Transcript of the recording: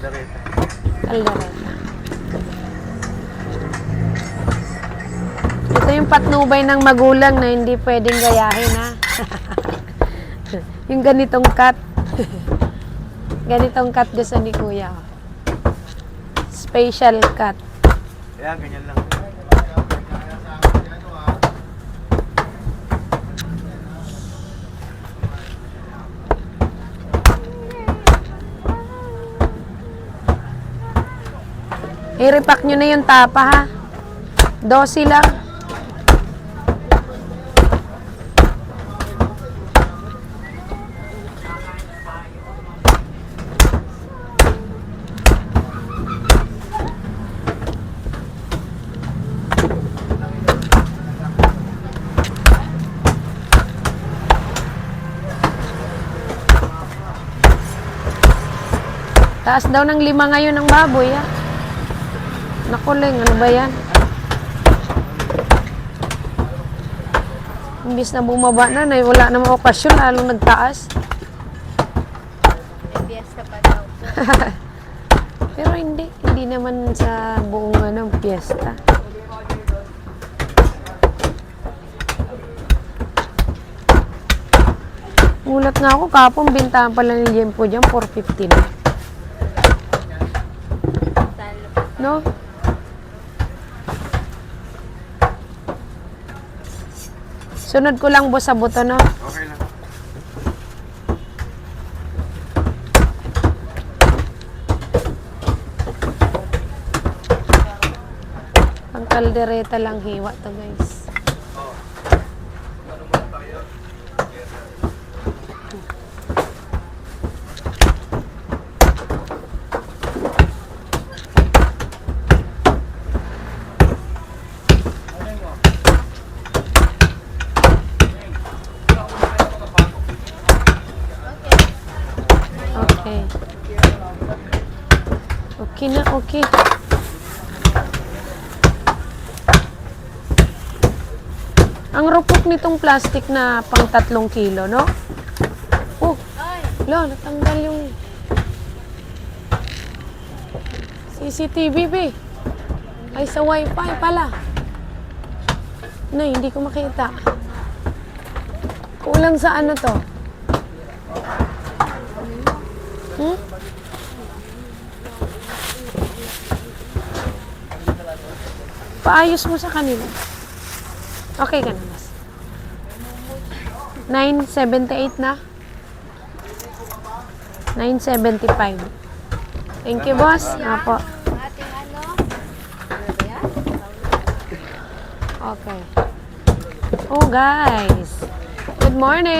Dareta. Caldereta. Ito yung patnubay ng magulang na hindi pwedeng gayahin, ha? yung ganitong cut. ganitong cut gusto ni kuya. Special cut. Kaya ganyan lang. I-repack nyo na yung tapa, ha? Dosi lang. Taas daw ng lima ngayon ng baboy, ha? Nakuling, ano ba yan? Imbis na bumaba na, na wala namang okasyon, lalong nagtaas. May fiesta pa daw po. Pero hindi, hindi naman sa buong ano, piyesta. Mulat nga ako, kapong bintahan pala ni Jempo dyan, 450 na. Talo pa. No? Sunod ko lang boss sa buto, no? Okay lang. Ang kaldereta lang hiwa to guys. Okay. Okay na, okay. Ang rupok nitong plastic na pang tatlong kilo, no? Oh, lo, natanggal yung CCTV, be. Ay, sa wifi pala. No, hindi ko makita. Kulang sa ano to? Hmm? Paayos mo sa kanila. Okay ka na, mas. 978 na? 975. Thank you, boss. Yan? Okay. Oh, guys. Good morning.